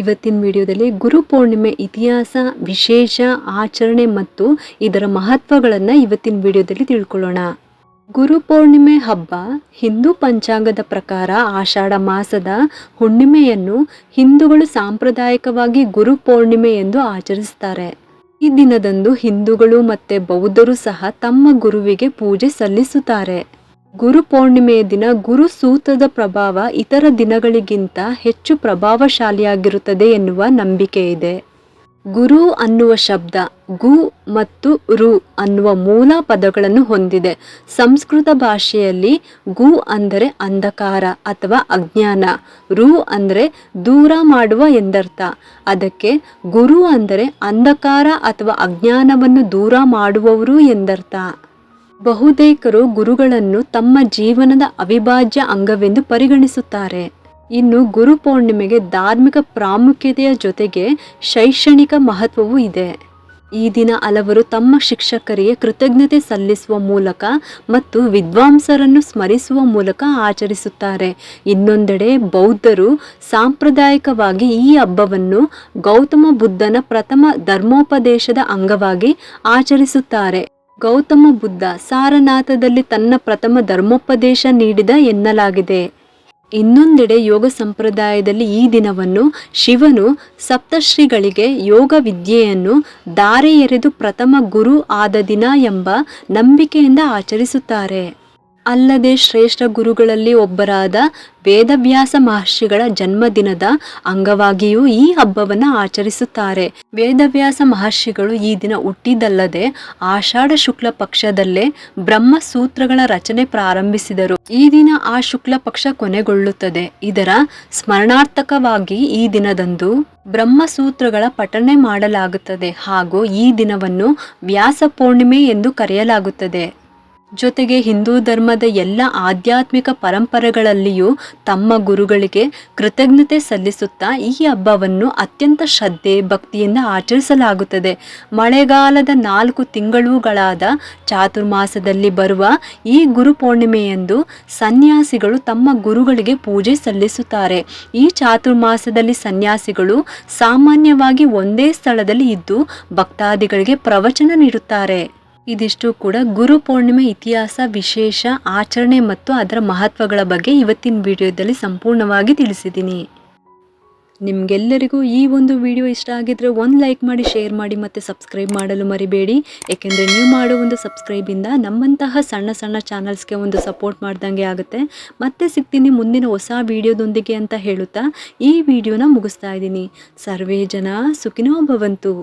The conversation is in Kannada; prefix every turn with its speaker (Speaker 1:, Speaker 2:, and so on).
Speaker 1: ಇವತ್ತಿನ ವಿಡಿಯೋದಲ್ಲಿ ಗುರು ಪೂರ್ಣಿಮೆ ಇತಿಹಾಸ, ವಿಶೇಷ, ಆಚರಣೆ ಮತ್ತು ಇದರ ಮಹತ್ವಗಳನ್ನು ಇವತ್ತಿನ ವಿಡಿಯೋದಲ್ಲಿ ತಿಳ್ಕೊಳ್ಳೋಣ. ಗುರು ಪೂರ್ಣಿಮೆ ಹಬ್ಬ ಹಿಂದೂ ಪಂಚಾಂಗದ ಪ್ರಕಾರ ಆಷಾಢ ಮಾಸದ ಹುಣ್ಣಿಮೆಯನ್ನು ಹಿಂದೂಗಳು ಸಾಂಪ್ರದಾಯಿಕವಾಗಿ ಗುರು ಪೂರ್ಣಿಮೆ ಎಂದು ಆಚರಿಸ್ತಾರೆ. ಈ ದಿನದಂದು ಹಿಂದೂಗಳು ಮತ್ತು ಬೌದ್ಧರು ಸಹ ತಮ್ಮ ಗುರುವಿಗೆ ಪೂಜೆ ಸಲ್ಲಿಸುತ್ತಾರೆ. ಗುರು ಪೌರ್ಣಿಮೆಯ ದಿನ ಗುರು ಸೂತದ ಪ್ರಭಾವ ಇತರ ದಿನಗಳಿಗಿಂತ ಹೆಚ್ಚು ಪ್ರಭಾವಶಾಲಿಯಾಗಿರುತ್ತದೆ ಎನ್ನುವ ನಂಬಿಕೆ ಇದೆ. ಗುರು ಅನ್ನುವ ಶಬ್ದ, ಗು ಮತ್ತು ರು ಅನ್ನುವ ಮೂಲ ಪದಗಳನ್ನು ಹೊಂದಿದೆ. ಸಂಸ್ಕೃತ ಭಾಷೆಯಲ್ಲಿ ಗು ಅಂದರೆ ಅಂಧಕಾರ ಅಥವಾ ಅಜ್ಞಾನ, ರು ಅಂದರೆ ದೂರ ಮಾಡುವ ಎಂದರ್ಥ. ಅದಕ್ಕೆ ಗುರು ಅಂದರೆ ಅಂಧಕಾರ ಅಥವಾ ಅಜ್ಞಾನವನ್ನು ದೂರ ಮಾಡುವವರು ಎಂದರ್ಥ. ಬಹುತೇಕರು ಗುರುಗಳನ್ನು ತಮ್ಮ ಜೀವನದ ಅವಿಭಾಜ್ಯ ಅಂಗವೆಂದು ಪರಿಗಣಿಸುತ್ತಾರೆ. ಇನ್ನು ಗುರು ಪೂರ್ಣಿಮೆಗೆ ಧಾರ್ಮಿಕ ಪ್ರಾಮುಖ್ಯತೆಯ ಜೊತೆಗೆ ಶೈಕ್ಷಣಿಕ ಮಹತ್ವವೂ ಇದೆ. ಈ ದಿನ ಹಲವರು ತಮ್ಮ ಶಿಕ್ಷಕರಿಗೆ ಕೃತಜ್ಞತೆ ಸಲ್ಲಿಸುವ ಮೂಲಕ ಮತ್ತು ವಿದ್ವಾಂಸರನ್ನು ಸ್ಮರಿಸುವ ಮೂಲಕ ಆಚರಿಸುತ್ತಾರೆ. ಇನ್ನೊಂದೆಡೆ ಬೌದ್ಧರು ಸಾಂಪ್ರದಾಯಿಕವಾಗಿ ಈ ಹಬ್ಬವನ್ನು ಗೌತಮ ಬುದ್ಧನ ಪ್ರಥಮ ಧರ್ಮೋಪದೇಶದ ಅಂಗವಾಗಿ ಆಚರಿಸುತ್ತಾರೆ. ಗೌತಮ ಬುದ್ಧ ಸಾರನಾಥದಲ್ಲಿ ತನ್ನ ಪ್ರಥಮ ಧರ್ಮೋಪದೇಶ ನೀಡಿದ ಎನ್ನಲಾಗಿದೆ. ಇನ್ನೊಂದೆಡೆ ಯೋಗ ಸಂಪ್ರದಾಯದಲ್ಲಿ ಈ ದಿನವನ್ನು ಶಿವನು ಸಪ್ತಶ್ರೀಗಳಿಗೆ ಯೋಗ ವಿದ್ಯೆಯನ್ನು ದಾರೆ ಪ್ರಥಮ ಗುರು ಆದ ದಿನ ಎಂಬ ನಂಬಿಕೆಯಿಂದ ಆಚರಿಸುತ್ತಾರೆ. ಅಲ್ಲದೆ ಶ್ರೇಷ್ಠ ಗುರುಗಳಲ್ಲಿ ಒಬ್ಬರಾದ ವೇದವ್ಯಾಸ ಮಹರ್ಷಿಗಳ ಜನ್ಮದಿನದ ಅಂಗವಾಗಿಯೂ ಈ ಹಬ್ಬವನ್ನು ಆಚರಿಸುತ್ತಾರೆ. ವೇದವ್ಯಾಸ ಮಹರ್ಷಿಗಳು ಈ ದಿನ ಹುಟ್ಟಿದಲ್ಲದೆ ಆಷಾಢ ಶುಕ್ಲ ಪಕ್ಷದಲ್ಲೇ ಬ್ರಹ್ಮ ಸೂತ್ರಗಳ ರಚನೆ ಪ್ರಾರಂಭಿಸಿದರು. ಈ ದಿನ ಆ ಶುಕ್ಲ ಪಕ್ಷ ಕೊನೆಗೊಳ್ಳುತ್ತದೆ. ಇದರ ಸ್ಮರಣಾರ್ಥಕವಾಗಿ ಈ ದಿನದಂದು ಬ್ರಹ್ಮಸೂತ್ರಗಳ ಪಠಣೆ ಮಾಡಲಾಗುತ್ತದೆ ಹಾಗೂ ಈ ದಿನವನ್ನು ವ್ಯಾಸ ಪೂರ್ಣಿಮೆ ಎಂದು ಕರೆಯಲಾಗುತ್ತದೆ. ಜೊತೆಗೆ ಹಿಂದೂ ಧರ್ಮದ ಎಲ್ಲ ಆಧ್ಯಾತ್ಮಿಕ ಪರಂಪರೆಗಳಲ್ಲಿಯೂ ತಮ್ಮ ಗುರುಗಳಿಗೆ ಕೃತಜ್ಞತೆ ಸಲ್ಲಿಸುತ್ತಾ ಈ ಹಬ್ಬವನ್ನು ಅತ್ಯಂತ ಶ್ರದ್ಧೆ, ಭಕ್ತಿಯಿಂದ ಆಚರಿಸಲಾಗುತ್ತದೆ. ಮಳೆಗಾಲದ ನಾಲ್ಕು ತಿಂಗಳುಗಳಾದ ಚಾತುರ್ಮಾಸದಲ್ಲಿ ಬರುವ ಈ ಗುರು ಪೂರ್ಣಿಮೆಯಂದು ಸನ್ಯಾಸಿಗಳು ತಮ್ಮ ಗುರುಗಳಿಗೆ ಪೂಜೆ ಸಲ್ಲಿಸುತ್ತಾರೆ. ಈ ಚಾತುರ್ಮಾಸದಲ್ಲಿ ಸನ್ಯಾಸಿಗಳು ಸಾಮಾನ್ಯವಾಗಿ ಒಂದೇ ಸ್ಥಳದಲ್ಲಿ ಇದ್ದು ಭಕ್ತಾದಿಗಳಿಗೆ ಪ್ರವಚನ ನೀಡುತ್ತಾರೆ. ಇದಿಷ್ಟು ಕೂಡ ಗುರು ಪೂರ್ಣಿಮೆ ಇತಿಹಾಸ, ವಿಶೇಷ, ಆಚರಣೆ ಮತ್ತು ಅದರ ಮಹತ್ವಗಳ ಬಗ್ಗೆ ಇವತ್ತಿನ ವಿಡಿಯೋದಲ್ಲಿ ಸಂಪೂರ್ಣವಾಗಿ ತಿಳಿಸಿದ್ದೀನಿ. ನಿಮಗೆಲ್ಲರಿಗೂ ಈ ಒಂದು ವಿಡಿಯೋ ಇಷ್ಟ ಆಗಿದ್ರೆ ಒಂದು ಲೈಕ್ ಮಾಡಿ, ಶೇರ್ ಮಾಡಿ ಮತ್ತು ಸಬ್ಸ್ಕ್ರೈಬ್ ಮಾಡಲು ಮರಿಬೇಡಿ. ಏಕೆಂದರೆ ನೀವು ಮಾಡೋ ಒಂದು ಸಬ್ಸ್ಕ್ರೈಬಿಂದ ನಮ್ಮಂತಹ ಸಣ್ಣ ಸಣ್ಣ ಚಾನಲ್ಸ್ಗೆ ಒಂದು ಸಪೋರ್ಟ್ ಮಾಡ್ದಂಗೆ ಆಗುತ್ತೆ. ಮತ್ತೆ ಸಿಗ್ತೀನಿ ಮುಂದಿನ ಹೊಸ ವಿಡಿಯೋದೊಂದಿಗೆ ಅಂತ ಹೇಳುತ್ತಾ ಈ ವಿಡಿಯೋನ ಮುಗಿಸ್ತಾ ಇದ್ದೀನಿ. ಸರ್ವೇ ಜನ ಸುಖಿನೋ ಭವಂತು.